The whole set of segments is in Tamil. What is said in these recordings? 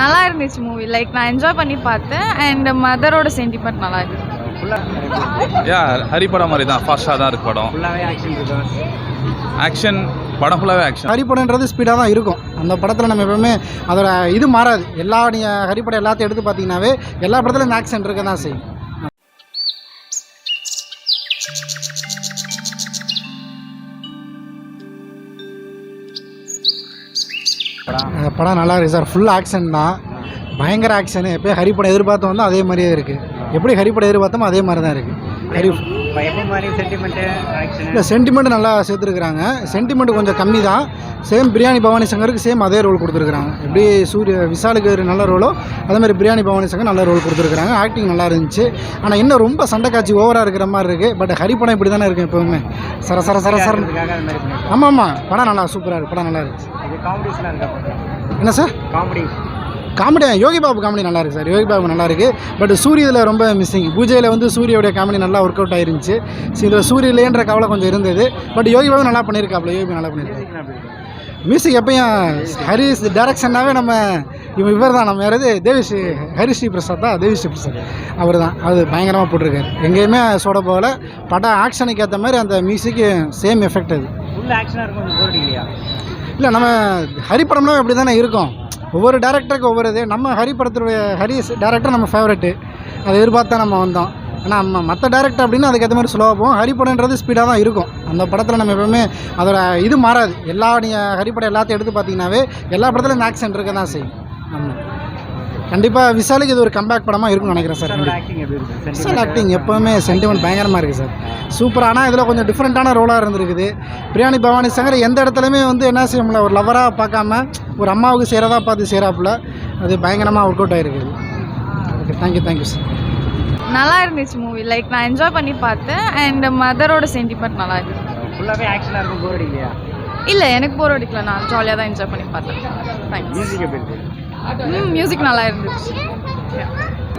நல்லா இருந்துச்சு மூவி லைக் நான் என்ஜாய் பண்ணி பார்த்தேன். அண்ட் மதரோட சென்டிமெண்ட் நல்லா இருந்துச்சு. யா ஹரி படம் மாதிரி தான். ஃபாஸ்ட்டாக தான் இருக்கு படம். ஆக்ஷன் படம் ஃபுல்லாகவே ஆக்ஷன் ஹரிப்படன்றது ஸ்பீடாக தான் இருக்கும். அந்த படத்தில் நம்ம எப்பவுமே அதோட இது மாறாது. எல்லா நீங்கள் ஹரிப்படம் எல்லாத்தையும் எடுத்து பார்த்தீங்கன்னாவே எல்லா படத்துலையும் இந்த ஆக்ஷன் இருக்க தான் செய்யும். படம். நல்லா இருக்குது சார். ஃபுல் ஆக்ஷன் தான். பயங்கர ஆக்ஷன் எப்போயும் ஹரிப்படம் எதிர்பார்த்தோம் வந்தோம் அதே மாதிரியே இருக்குது எப்படி ஹரிப்படம் எதிர்பார்த்தோமோ அதே மாதிரி தான் இருக்குது ஹரி இல்லை சென்டிமெண்ட் நல்லா சேர்த்துருக்குறாங்க. சென்டிமெண்ட் கொஞ்சம் கம்மி தான். சேம் பிரியாணி பவானி சங்கருக்கு சேம் அதே ரோல் கொடுத்துருக்குறாங்க. எப்படி சூரிய விஷாலுக்கு ஒரு நல்ல ரோலோ அதே மாதிரி பிரியாணி பவானி சங்கர் நல்ல ரோல் கொடுத்துருக்குறாங்க. ஆக்டிங் நல்லா இருந்துச்சு. ஆனால் இன்னும் ரொம்ப சண்டை காட்சி ஓவராக இருக்கிற மாதிரி இருக்குது பட் ஹரிப்படம் இப்படி தானே இருக்குது எப்போவுமே. சர சர சர சர. ஆமாம் ஆமாம் படம் நல்லா சூப்பராக இருக்குது படம் நல்லா இருக்குது என்ன sir comedy comedy Yogi Babu comedy நல்லா இருக்கு சார் யோகி பாபு நல்லா இருக்கு. பட் சூரியதில் ரொம்ப மிஸ்ஸிங் பூஜையில் வந்து சூரியோடைய காமெடி நல்லா ஒர்க் அவுட் ஆயிருந்துச்சு. ஸோ இதில் சூரியலேன்ற கவலை கொஞ்சம் இருந்தது. பட் யோகி பாபு நல்லா பண்ணியிருக்காப்ல யோகி பாபு நல்லா பண்ணியிருக்காரு மியூசிக் எப்பயும் ஹரிஸ் டேரக்ஷன்னாவே நம்ம இவன் இவர் தான் நம்ம யாராவது தேவிஸ்ரீ ஹரிஸ்ரீ பிரசாத் தான் தேவிஸ்ரீ பிரசாத். அவர் தான் அது பயங்கரமாக போட்டிருக்காரு. எங்கேயுமே சோட போகல. படம் ஆக்ஷனுக்கு ஏற்ற மாதிரி அந்த மியூசிக்கு சேம் எஃபெக்ட் அது. ஃபுல் ஆக்ஷனாக இருக்கும் இல்லை நம்ம ஹரி படம்லாம் இப்படி தானே இருக்கும். ஒவ்வொரு டேரக்டருக்கு ஒவ்வொரு இது. நம்ம ஹரி படத்துடைய ஹரி டேரக்டர் நம்ம ஃபேவரெட்டு அதை எதிர்பார்த்து தான் நம்ம வந்தோம். ஆனால் நம்ம மற்ற டேரக்டர் அப்படின்னு அதுக்கேற்ற மாதிரி ஸ்லோவாக போகும் ஹரி படம்ன்றது ஸ்பீடாக தான் இருக்கும். அந்த படத்தில் நம்ம எப்பவுமே அதோட இது மாறாது. எல்லா நீங்கள் ஹரி படம் எல்லாத்தையும் எடுத்து பார்த்தீங்கன்னாவே எல்லா படத்துலையும் இந்த ஆக்ஷன் இருக்க தான் செய்யும். கண்டிப்பாக விசாலுக்கு இது ஒரு கம்பேக் படமாக இருக்கும்னு நினைக்கிறேன் சார் விசால். ஆக்டிங் எப்போவுமே சென்டிமெண்ட் பயங்கரமாக இருக்குது சார் சூப்பர் ஆனால் இதில் கொஞ்சம் டிஃப்ரெண்ட்டான ரோலாக இருந்திருக்குது. பிரியாணி பவானி சங்கர் எந்த இடத்துலையுமே வந்து என்ன செய்ய முடியல ஒரு லவராக பார்க்காம ஒரு அம்மாவுக்கு செய்கிறதா பார்த்து செய்கிறாப்புல அது பயங்கரமாக ஒர்க் அவுட் ஆகிருக்குது okay thank you thank you sir நல்லா இருந்துச்சு மூவி லைக் நான் என்ஜாய் பண்ணி பார்த்தேன். அண்ட் மதரோட சென்டிமெண்ட் நல்லா இருந்துச்சு. ஃபுல்லாகவே ஆக்ஷனாக இருக்கும் போர் இல்லையா இல்லை எனக்கு போர் அடிக்கல. நான் ஜாலியாக தான் என்ஜாய் பண்ணி பார்த்தேன். தேங்க்ஸ் மியூசிக் நல்லா இருந்துச்சு.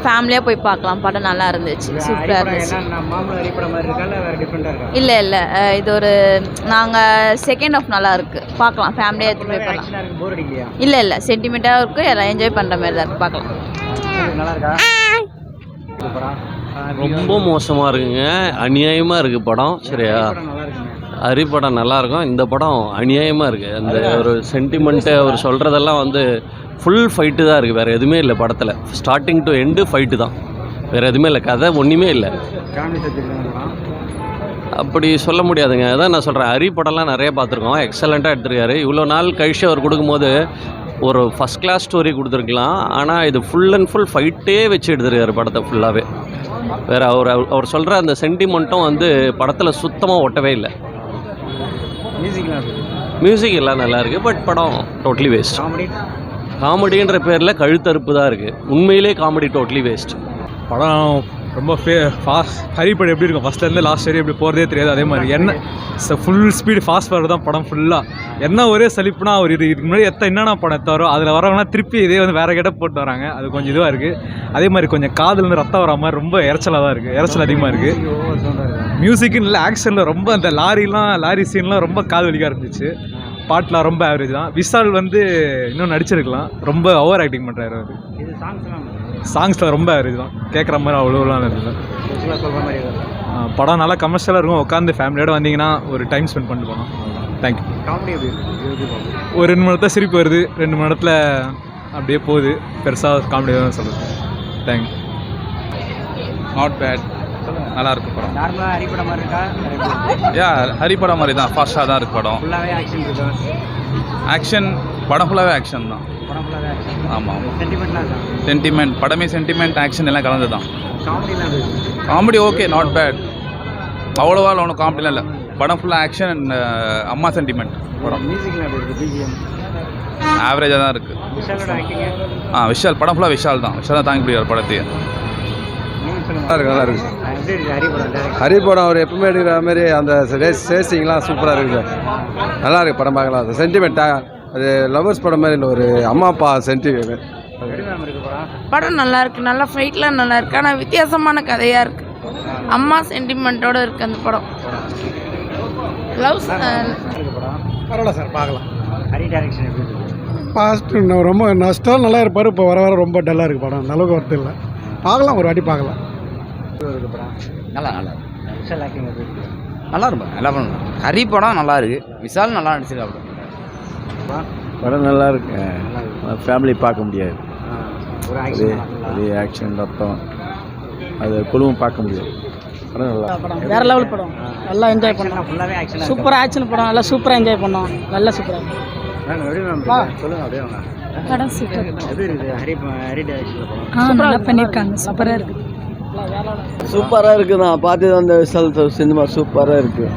ஃபேமிலியாக போய் பார்க்கலாம். படம் நல்லா இருந்துச்சு. சூப்பராக இருந்துச்சு. இல்லை வேறு டிஃப்ரெண்ட்டாக இருக்கா? இல்லை இல்லை. இது ஒரு நாங்கள் செகண்ட் ஆஃப் நல்லா இருக்குது பார்க்கலாம். ஃபேமிலியாக எடுத்து போய் பார்க்கலாம். இருக்கும் இல்லை இல்லை. சென்டிமெண்ட்டாக இருக்குது எல்லாம் என்ஜாய் பண்ணுற மாதிரி தான் இருக்குது பார்க்கலாம். இது நல்லா இருக்கா? சூப்பரா ரொம்ப மோசமாக இருக்குங்க. அநியாயமாக இருக்குது படம். சரியா? ஹரி படம் நல்லா இருக்கும் இந்த படம் அநியாயமாக இருக்குது அந்த ஒரு சென்டிமெண்ட்டு அவர் சொல்கிறதெல்லாம் வந்து ஃபுல் ஃபைட்டு தான் இருக்குது வேறு எதுவுமே இல்லை படத்தில். ஸ்டார்டிங் டு எண்டு ஃபைட்டு தான். வேறு எதுவுமே இல்லை. கதை ஒன்றுமே இல்லை. அப்படி சொல்ல முடியாதுங்க. அதான் நான் சொல்கிறேன் ஹரி படம்லாம் நிறைய பார்த்துருக்கோம். எக்ஸலண்ட்டாக எடுத்திருக்காரு. இவ்வளோ நாள் கழிச்சு அவர் கொடுக்கும்போது ஒரு ஃபஸ்ட் கிளாஸ் ஸ்டோரி கொடுத்துருக்கலாம். ஆனால் இது ஃபுல் அண்ட் ஃபுல் ஃபைட்டே வச்சு எடுத்திருக்காரு படத்தை ஃபுல்லாகவே வேறு அவர் அவர் சொல்கிற அந்த சென்டிமெண்ட்டும் வந்து படத்தில் சுத்தமாக ஒட்டவே இல்லை. மியூசிக்லாம் மியூசிக் எல்லாம் நல்லா இருக்குது பட் படம் டோட்டலி வேஸ்ட் காமெடி காமெடின்ற பேரில் கழுத்தறுப்பு தான் இருக்குது உண்மையிலே காமெடி டோட்டலி வேஸ்ட் படம் ரொம்ப ஃபே ஃபாஸ்ட் ஹரிப்படம் எப்படி இருக்கும்? ஃபஸ்ட்லேருந்து லாஸ்ட் வரையும் எப்படி போகிறதே தெரியாது. அதே மாதிரி என்ன ஃபுல் ஸ்பீடு ஃபாஸ்ட் ஃபார்வர்டு தான் படம் ஃபுல்லாக என்ன ஒரே சலிப்புனா அவர் இது இதுக்கு முன்னாடி எத்த என்னென்ன படம் எத்தாரோ அதில் வரவங்கன்னா திருப்பி இதே வந்து வேறு கெட்ட போட்டு வராங்க. அது கொஞ்சம் இதுவாக இருக்குது அதே மாதிரி கொஞ்சம் காதுலேருந்து ரத்தம் வர மாதிரி ரொம்ப இறைச்சலாக தான் இருக்குது இறைச்சல் அதிகமாக இருக்குது மியூசிக்குன்னு இல்லை ஆக்ஷனில் ரொம்ப அந்த லாரிலாம் லாரி சீன்லாம் ரொம்ப காது வலிக்க இருந்துச்சு பாட்டெலாம் ரொம்ப ஆவரேஜ் தான். விஷால் வந்து இன்னும் நடிச்சிருக்கலாம். ரொம்ப ஓவர் ஆக்டிங் பண்ணுறாரு அவர். இது சாங்ஸ்லாம் சாங்ஸில் ரொம்ப ஆவரேஜ் தான் கேட்குற மாதிரி அவ்வளோலாம் இல்லை படம் நல்லா கமர்ஷியலாக இருக்கும். உட்காந்து ஃபேமிலியோட வந்தீங்கன்னா ஒரு டைம் ஸ்பெண்ட் பண்ணிட்டு போகலாம். தேங்க்யூ காமெடி ஒரு ரெண்டு மணி நேரத்தில் சிரிப்பு வருது. ரெண்டு மணி நேரத்தில் அப்படியே போகுது. பெருசாக காமெடி தான் சொல்லுது தேங்க்யூ நாட் பேட் நல்லா இருக்கு படம். நார்மலாக மாதிரி இருக்கா? யா ஹரி படம் மாதிரி தான். ஃபாஸ்ட்டாக தான் இருக்கு படம். ஃபுல்லாகவே ஆக்ஷன் இருக்கும் ஆக்ஷன் படம் ஃபுல்லாகவே ஆக்ஷன் தான். படம் ஃபுல்லாகவே ஆக்ஷன் ஆமாம் சென்டிமெண்ட்லாம் சென்டிமெண்ட் படமே சென்டிமெண்ட் ஆக்ஷன் எல்லாம் கலந்து தான் காமெடிலாம் எப்படி இருக்கு காமெடி ஓகே நாட் பேட் அவ்வளோவா ஒன்றும் காமெடிலாம் இல்லை. படம் ஃபுல்லாக ஆக்ஷன் அண்ட் அம்மா சென்டிமெண்ட் படம். ஆவரேஜாக தான் இருக்குது ஆ விஷால் படம் ஃபுல்லாக விஷால் தான். விஷால் தான் தாங்கி பிடிக்கார் படத்தையே. நல்லா இருக்கு நல்லா இருக்கு. ஹரி படம் அவர் எப்பவுமே எடுக்கிற மாதிரி அந்த சேசிங்லாம் சூப்பராக இருக்குது நல்லா இருக்கு படம் பார்க்கலாம். அந்த சென்டிமெண்ட்டாக அது லவர்ஸ் படம் மாதிரி இல்லை ஒரு அம்மா அப்பா சென்டிமெண்ட் படம்? நல்லா இருக்கு. நல்லா ஃபைட்லாம் நல்லா இருக்கு. ஆனால் வித்தியாசமான கதையாக இருக்கு. அம்மா சென்டிமெண்ட்டோட இருக்கு அந்த படம். லவ் பரவாயில்ல சார் பார்க்கலாம். ஹரி டைரக்ஷன் எப்படி இருக்கு? பாஸ்ட் ரொம்ப நஷ்டம் நல்லா இருப்பார். இப்போ வர வர ரொம்ப டல்லாக இருக்குது படம். அந்த அளவுக்கு ஒருத்தர் இல்லை. பார்க்கலாம் ஒரு வாட்டி பார்க்கலாம். நல்லா நல்லா நல்லா இருக்கும். நல்லா பண்ணலாம் ஹரி படம் நல்லா இருக்கு. விசால் நல்லா நடிச்சிருக்காப்ல. படம் நல்லா இருக்கு ஃபேமிலி பார்க்க முடியாது. ஆக்ஷன் அது ஆக்ஷன் ரத்தம். அது குழுவும் பார்க்க முடியாது. படம் நல்லா படம். வேற லெவல் படம். நல்லா என்ஜாய் பண்ணோம். ஆக்ஷன் சூப்பராக ஆக்ஷன் படம். நல்லா சூப்பராக என்ஜாய் பண்ணோம். நல்லா சூப்பராக? சொல்லுங்க அப்படியே வாங்க. படம் சூப்பர் எப்படி இருக்குது? ஆ நல்லா பண்ணியிருக்காங்க சூப்பராக இருக்கு. சூப்பராக இருக்குது நான் பார்த்தது அந்த சினிமா சூப்பராக இருக்குது